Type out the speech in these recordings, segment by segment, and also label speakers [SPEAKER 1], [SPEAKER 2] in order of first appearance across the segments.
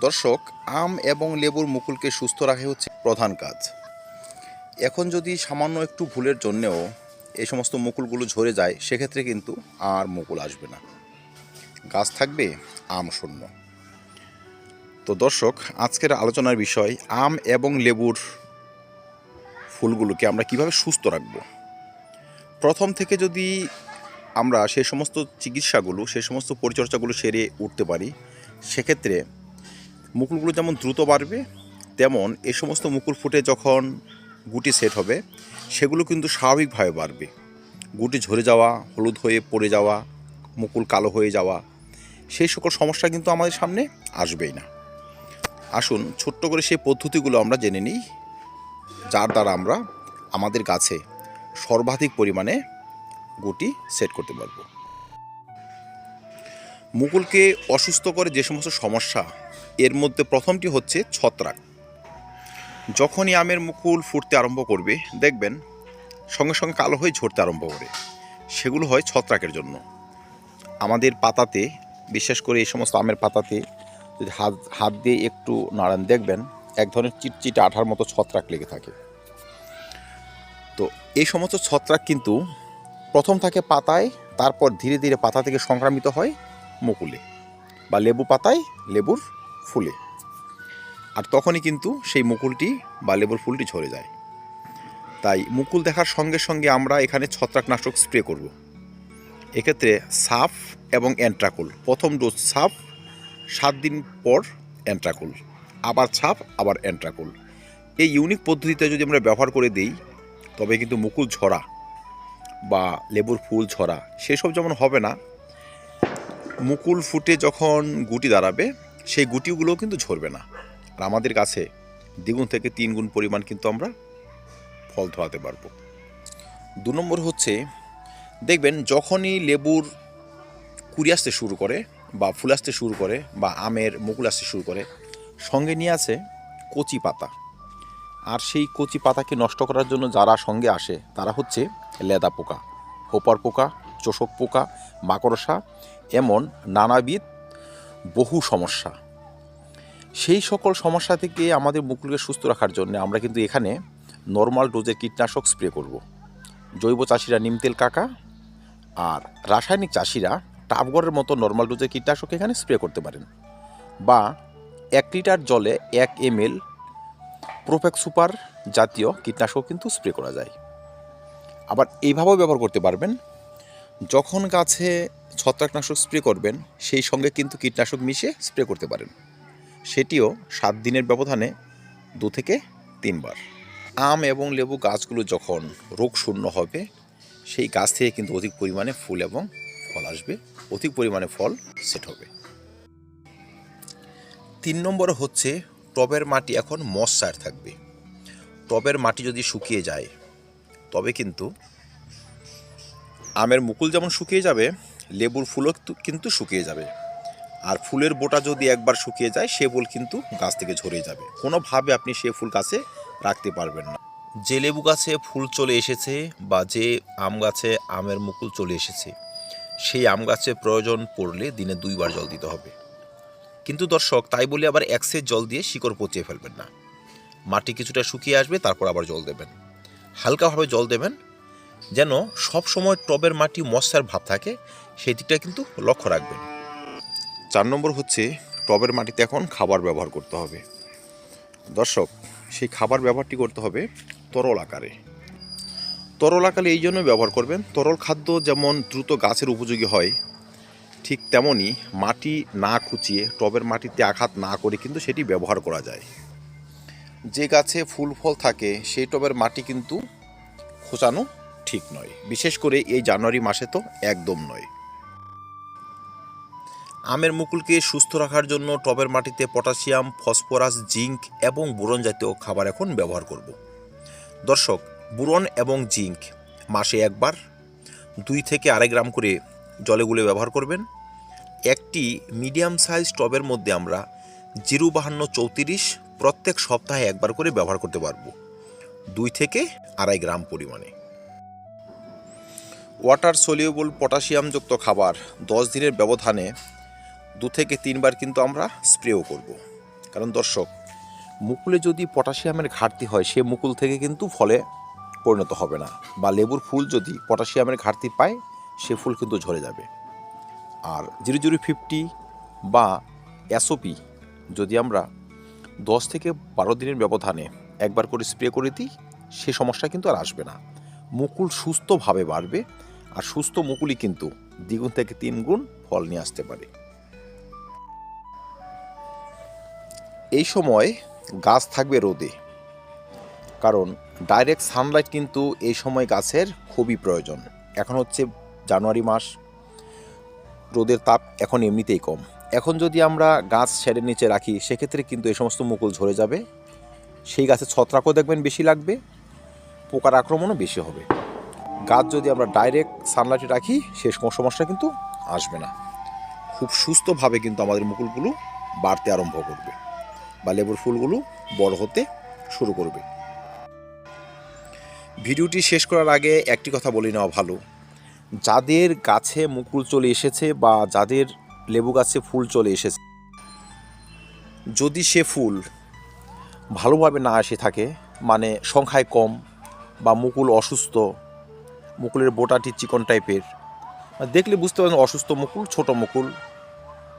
[SPEAKER 1] দর্শক, আম এবং লেবুর মুকুলকে সুস্থ রাখা হচ্ছে প্রধান কাজ। এখন যদি সামান্য একটু ভুলের জন্যেও এই সমস্ত মুকুলগুলো ঝরে যায়, সেক্ষেত্রে কিন্তু আর মুকুল আসবে না। গাছ থাকবে, আম শূন্য। তো দর্শক, আজকের আলোচনার বিষয়, আম এবং লেবুর ফুলগুলোকে আমরা কীভাবে সুস্থ রাখব? প্রথম থেকে যদি আমরা সেই সমস্ত চিকিৎসাগুলো সেই সমস্ত পরিচর্যাগুলো সেরে উঠতে পারি, সেক্ষেত্রে মুকুলগুলো যেমন দ্রুত বাড়বে, তেমন এ সমস্ত মুকুল ফুটে যখন গুটি সেট হবে, সেগুলো কিন্তু স্বাভাবিকভাবে বাড়বে। গুটি ঝরে যাওয়া, হলুদ হয়ে পড়ে যাওয়া, মুকুল কালো হয়ে যাওয়া, সেই সকল সমস্যা কিন্তু আমাদের সামনে আসবেই না। আসুন ছোট্ট করে সেই পদ্ধতিগুলো আমরা জেনে নিই, যার দ্বারা আমরা আমাদের গাছে সর্বাধিক পরিমাণে গুটি সেট করতে পারব। মুকুলকে অসুস্থ করে যে সমস্ত সমস্যা এর মধ্যে প্রথমটি হচ্ছে ছত্রাক। যখনই আমের মুকুল ফুটতে আরম্ভ করবে, দেখবেন সঙ্গে সঙ্গে কালো হয়ে ঝরতে আরম্ভ করে। সেগুলো হয় ছত্রাকের জন্য। আমাদের পাতাতে, বিশেষ করে এই সমস্ত আমের পাতাতে, যদি হাত হাত দিয়ে একটু নাড়ান, দেখবেন এক ধরনের চিটচিটে আঠার মতো ছত্রাক লেগে থাকে। তো এই সমস্ত ছত্রাক কিন্তু প্রথম থাকে পাতায়, তারপর ধীরে ধীরে পাতা থেকে সংক্রামিত হয় মুকুলে বা লেবু পাতায় লেবুর ফুলে। আর তখনই কিন্তু সেই মুকুলটি বা লেবুর ফুলটি ঝরে যায়। তাই মুকুল দেখার সঙ্গে সঙ্গে আমরা এখানে ছত্রাকনাশক স্প্রে করব। এক্ষেত্রে সাফ এবং অ্যান্ট্রাকুল। প্রথম ডোজ সাফ, সাত দিন পর অ্যান্ট্রাকুল। আবার ছাপ আবার অ্যান্ট্রাকুল। এই ইউনিক পদ্ধতিতে যদি আমরা ব্যবহার করে দিই, তবে কিন্তু মুকুল ঝরা বা লেবুর ফুল ঝরা, সেসব যেমন হবে না। মুকুল ফুটে যখন গুটি দাঁড়াবে সেই গুটিগুলোও কিন্তু ঝরবে না। আর আমাদের কাছে দ্বিগুণ থেকে তিন গুণ পরিমাণ কিন্তু আমরা ফল ধরাতে পারব। দু নম্বর হচ্ছে, দেখবেন যখনই লেবুর কুড়ি আসতে শুরু করে বা ফুল আসতে শুরু করে বা আমের মুকুল আসতে শুরু করে, সঙ্গে নিয়ে আসে কচি পাতা। আর সেই কচি পাতাকে নষ্ট করার জন্য যারা সঙ্গে আসে, তারা হচ্ছে লেদা পোকা, হোপার পোকা, চোষক পোকা, মাকড়সা, এমন নানাবিধ বহু সমস্যা। সেই সকল সমস্যা থেকে আমাদের মুকুলকে সুস্থ রাখার জন্য আমরা কিন্তু এখানে নর্মাল ডোজের কীটনাশক স্প্রে করব। জৈব চাষিরা নিমতেল কাকা আর রাসায়নিক চাষিরা টাপগড়ের মতো নর্মাল ডোজের কীটনাশক এখানে স্প্রে করতে পারেন বা এক লিটার জলে এক এম এল প্রোফেক সুপার জাতীয় কীটনাশক কিন্তু স্প্রে করা যায়। আবার এইভাবেও ব্যবহার করতে পারবেন। যখন গাছে ছত্রাকনাশক স্প্রে করবেন, সেই সঙ্গে কিন্তু কীটনাশক মিশিয়ে স্প্রে করতে পারেন। সেটিও সাত দিনের ব্যবধানে দু থেকে তিনবার। আম এবং লেবু গাছগুলো যখন রোগ শূন্য হবে, সেই গাছ থেকে কিন্তু অধিক পরিমাণে ফুল এবং ফল আসবে, অধিক পরিমাণে ফল সেট হবে। তিন নম্বর হচ্ছে, টবের মাটি এখন মশার থাকবে। টবের মাটি যদি শুকিয়ে যায়, তবে কিন্তু আমের মুকুল যেমন শুকিয়ে যাবে, লেবুর ফুলও কিন্তু- শুকিয়ে যাবে। আর ফুলের বোটা যদি একবার শুকিয়ে যায়, সে ফুল কিন্তু গাছ থেকে ঝরে যাবে। কোনোভাবে আপনি সে ফুল গাছে রাখতে পারবেন না। যে লেবু গাছে ফুল চলে এসেছে বা যে আম গাছে আমের মুকুল চলে এসেছে, সেই আম গাছে প্রয়োজন পড়লে দিনে দুইবার জল দিতে হবে। কিন্তু দর্শক, তাই বলে আবার এক সের জল দিয়ে শিকড় পচিয়ে ফেলবেন না। মাটি কিছুটা শুকিয়ে আসবে, তারপর আবার জল দেবেন। হালকাভাবে জল দেবেন যেন সব সময় টবের মাটি মশার ভাব থাকে, সেই দিকটা কিন্তু লক্ষ্য রাখবেন। চার নম্বর হচ্ছে, টবের মাটিতে এখন খাবার ব্যবহার করতে হবে। দর্শক, সেই খাবার ব্যবহারটি করতে হবে তরল আকারে। তরল আকারে এই জন্য ব্যবহার করবেন, তরল খাদ্য যেমন দ্রুত গাছের উপযোগী হয়, ঠিক তেমনই মাটি না খুঁচিয়ে, টবের মাটিতে আঘাত না করে কিন্তু সেটি ব্যবহার করা যায়। যে গাছে ফুল ফল থাকে, সেই টবের মাটি কিন্তু খোঁচানো ঠিক নয়। বিশেষ করে এই জানুয়ারি মাসে তো একদম নয়। আমের মুকুলকে সুস্থ রাখার জন্য টবের মাটিতে পটাশিয়াম, ফসফরাস, জিঙ্ক এবং বোরন জাতীয় খাবার এখন ব্যবহার করব। দর্শক, বোরন এবং জিঙ্ক মাসে একবার, দুই থেকে আড়াই গ্রাম করে জলে গুলে ব্যবহার করবেন। একটি মিডিয়াম সাইজ টবের মধ্যে আমরা জিরো বাহান্ন চৌত্রিশ প্রত্যেক সপ্তাহে একবার করে ব্যবহার করতে পারব। দুই থেকে আড়াই গ্রাম পরিমাণে। ওয়াটার সলিউবল পটাশিয়ামযুক্ত খাবার দশ দিনের ব্যবধানে দু থেকে তিনবার কিন্তু আমরা স্প্রেও করব। কারণ দর্শক, মুকুলে যদি পটাশিয়ামের ঘাটতি হয়, সে মুকুল থেকে কিন্তু ফলে পরিণত হবে না। বা লেবুর ফুল যদি পটাশিয়ামের ঘাটতি পায়, সে ফুল কিন্তু ঝরে যাবে। আর জিরো জিরো ফিফটি বা এসওপি যদি আমরা দশ থেকে বারো দিনের ব্যবধানে একবার করে স্প্রে করে দিই, সে সমস্যা কিন্তু আর আসবে না। মুকুল সুস্থভাবে বাড়বে আর সুস্থ মুকুলই কিন্তু দ্বিগুণ থেকে তিন গুণ ফল নিয়ে আসতে পারে। এই সময় গাছ থাকবে রোদে, কারণ ডাইরেক্ট সানলাইট কিন্তু এই সময় গাছের খুবই প্রয়োজন। এখন হচ্ছে জানুয়ারি মাস, রোদের তাপ এখন এমনিতেই কম। এখন যদি আমরা গাছ ছেড়ে নিচে রাখি, সেক্ষেত্রে কিন্তু এই সমস্ত মুকুল ঝরে যাবে। সেই গাছে ছত্রাকও দেখবেন বেশি লাগবে। পোকার আক্রমণও বেশি হবে। গাছ যদি আমরা ডাইরেক্ট সানলাইটে রাখি সে সম- সমস্যা কিন্তু আসবে না। খুব সুস্থভাবে কিন্তু আমাদের মুকুলগুলো বাড়তে আরম্ভ করবে বা লেবুর ফুলগুলো বড় হতে শুরু করবে। ভিডিওটি শেষ করার আগে একটি কথা বলে নেওয়া ভালো। যাদের গাছে মুকুল চলে এসেছে বা যাদের লেবু গাছে ফুল চলে এসেছে, যদি সে ফুল ভালোভাবে না এসে থাকে মানে সংখ্যায় কম বা মুকুল অসুস্থ, মুকুলের বোটাটি চিকন টাইপের। দেখলে বুঝতে পারেন অসুস্থ মুকুল, ছোট মুকুল,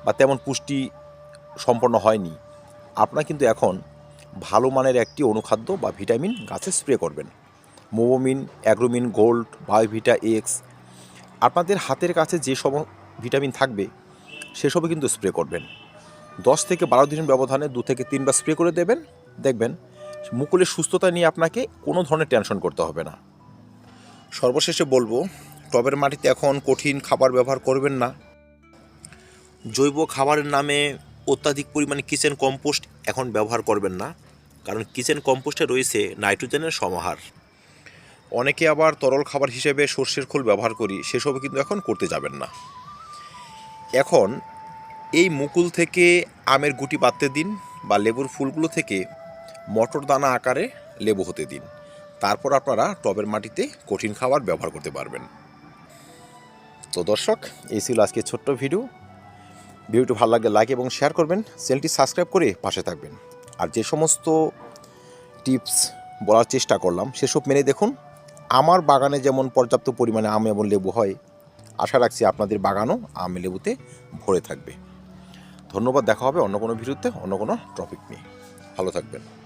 [SPEAKER 1] বা তেমন পুষ্টি সম্পন্ন হয়নি। আপনারা কিন্তু এখন ভালো মানের একটি অনুখাদ্য বা ভিটামিন গাছে স্প্রে করবেন। মোবোমিন অ্যাগ্রোমিন, গোল্ড, বায়োভিটা, এক্স, আপনাদের হাতের কাছে যে সব ভিটামিন থাকবে সেসবও কিন্তু স্প্রে করবেন। দশ থেকে বারো দিনের ব্যবধানে দু থেকে তিনবার স্প্রে করে দেবেন, দেখবেন মুকুলের সুস্থতা নিয়ে আপনাকে কোনো ধরনের টেনশন করতে হবে না। সর্বশেষে বলব, টবের মাটিতে এখন কঠিন খাবার ব্যবহার করবেন না। জৈব খাবারের নামে অত্যাধিক পরিমাণে কিচেন কম্পোস্ট এখন ব্যবহার করবেন না, কারণ কিচেন কম্পোস্টে রয়েছে নাইট্রোজেনের সমাহার। অনেকে আবার তরল খাবার হিসেবে সর্ষের খোল ব্যবহার করি সেসব কিন্তু এখন করতে যাবেন না। এখন এই মুকুল থেকে আমের গুটি বাঁধতে দিন বা লেবুর ফুলগুলো থেকে মটর দানা আকারে লেবু হতে দিন। তারপর আপনারা টবের মাটিতে কঠিন খাবার ব্যবহার করতে পারবেন। তো দর্শক, এই ছিল আজকে ছোট্ট ভিডিও। ভিডিওটি ভালো লাগলে লাইক এবং শেয়ার করবেন। চ্যানেলটি সাবস্ক্রাইব করে পাশে থাকবেন। আর যে সমস্ত টিপস বলার চেষ্টা করলাম, সেসব মেনে দেখুন। আমার বাগানে যেমন পর্যাপ্ত পরিমাণে আম এবং লেবু হয়, আশা রাখছি আপনাদের বাগানও আম লেবুতে ভরে থাকবে। ধন্যবাদ, দেখা হবে অন্য কোনো ভিডিওতে, অন্য কোনো টপিক নিয়ে। ভালো থাকবেন।